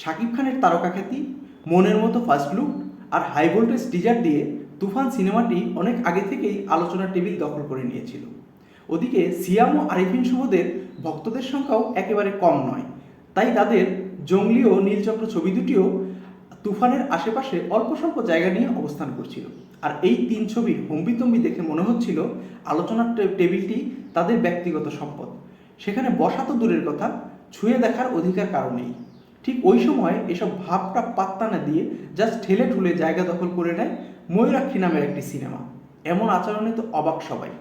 শাকিব খানের তারকা খ্যাতি, মনের মতো ফার্স্ট লুক আর হাই ভোল্টেজ টিজার দিয়ে তুফান সিনেমাটি অনেক আগে থেকেই আলোচনার টেবিল দখল করে নিয়েছিল। ওদিকে সিয়াম ও আরিফিন শুভদের ভক্তদের সংখ্যাও একেবারে কম নয়। তাই তাদের জঙ্গলি ও নীলচক্র ছবি দুটিও তুফানের আশেপাশে অল্প স্বল্প জায়গা নিয়ে অবস্থান করছিল। আর এই তিন ছবির হম্বিতম্বি দেখে মনে হচ্ছিল আলোচনার টেবিলটি তাদের ব্যক্তিগত সম্পদ। সেখানে বসা তো দূরের কথা, ছুঁয়ে দেখার অধিকার কারণেই ঠিক ওই সময় এসব ভাবটা পাত্তা না দিয়ে জাস্ট ঠেলে ঠুলে জায়গা দখল করে নেয় ময়ূরাক্ষী নামের একটি সিনেমা। এমন আচরণে তো অবাক সবাই।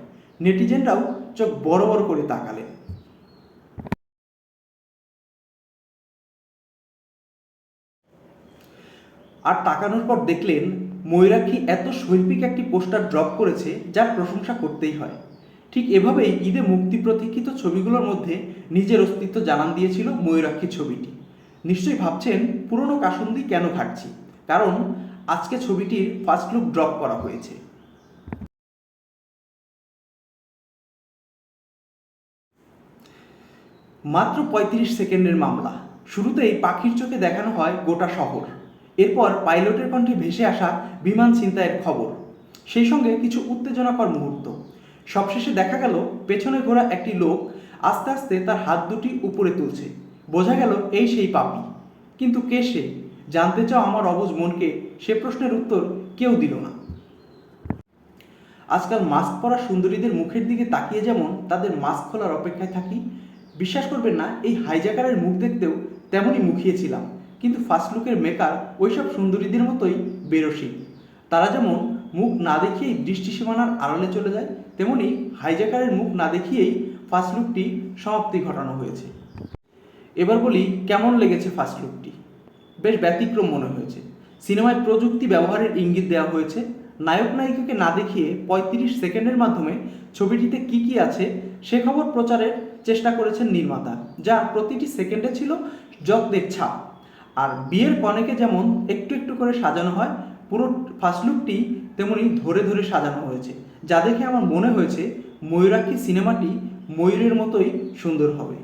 নেটিজেনরাও চোখ বড় বড় করে তাকালেন আর তাকানোর পর দেখলেন ময়ূরাক্ষী এত শৈল্পিক একটি পোস্টার ড্রপ করেছে যার প্রশংসা করতেই হয়। ঠিক এভাবেই ঈদে মুক্তি প্রতীক্ষিত ছবিগুলোর মধ্যে নিজের অস্তিত্ব জানান দিয়েছিল ময়ূরাক্ষী ছবিটি। নিশ্চয়ই ভাবছেন পুরনো কাসুন্দি কেন ঘাটছি? কারণ আজকে ছবিটির ফার্স্ট লুক ড্রপ করা হয়েছে। মাত্র পঁয়ত্রিশ সেকেন্ডের মামলা। শুরুতেই পাখির চোখে দেখানো হয় গোটা শহর। এরপর পাইলটের কণ্ঠে ভেসে আসা বিমান ছিনতাইয়ের খবর। সেই সঙ্গে কিছু উত্তেজনাকর মুহূর্ত। সবশেষে দেখা গেল, পেছনে ঘোরা একটি লোক আস্তে আস্তে তার হাত দুটি উপরে তুলছে। বোঝা গেল এই সেই পাপি। কিন্তু কে সে? জানতে চাও আমার অবুজ মনকে, সে প্রশ্নের উত্তর কেউ দিল না। আজকাল মাস্ক পরা সুন্দরীদের মুখের দিকে তাকিয়ে যেমন তাদের মাস্ক খোলার অপেক্ষায় থাকি, বিশ্বাস করবেন না, এই হাইজাকারের মুখ দেখতেও তেমনই মুখিয়েছিলাম কিন্তু ফার্স্ট লুকের মেকার ওইসব সুন্দরীদের মতোই বেরসিক তারা যেমন মুখ না দেখিয়েই দৃষ্টি সীমানার আড়ালে চলে যায় তেমনি হাইজাকারের মুখ না দেখিয়েই ফার্স্ট লুকটি সমাপ্তি ঘটানো হয়েছে। এবার বলি, কেমন লেগেছে ফার্স্ট লুকটি বেশ ব্যতিক্রম মনে হয়েছে। সিনেমায় প্রযুক্তি ব্যবহারের ইঙ্গিত দেওয়া হয়েছে। নায়ক নায়িকাকে না দেখিয়ে পঁয়ত্রিশ সেকেন্ডের মাধ্যমে ছবিটিতে কি কি আছে, সে খবর প্রচারের চেষ্টা করেছেন নির্মাতা যার প্রতিটি সেকেন্ডে ছিল যত্নের ছাপ। আর বিয়ের কনেকে যেমন একটু একটু করে সাজানো হয়, পুরো ফার্স্ট লুকটি তেমনি ধরে ধরে সাজানো হয়েছে, যা দেখে আমার মনে হয়েছে ময়ূরাক্ষী সিনেমাটি ময়ূরের মতোই সুন্দর হবে।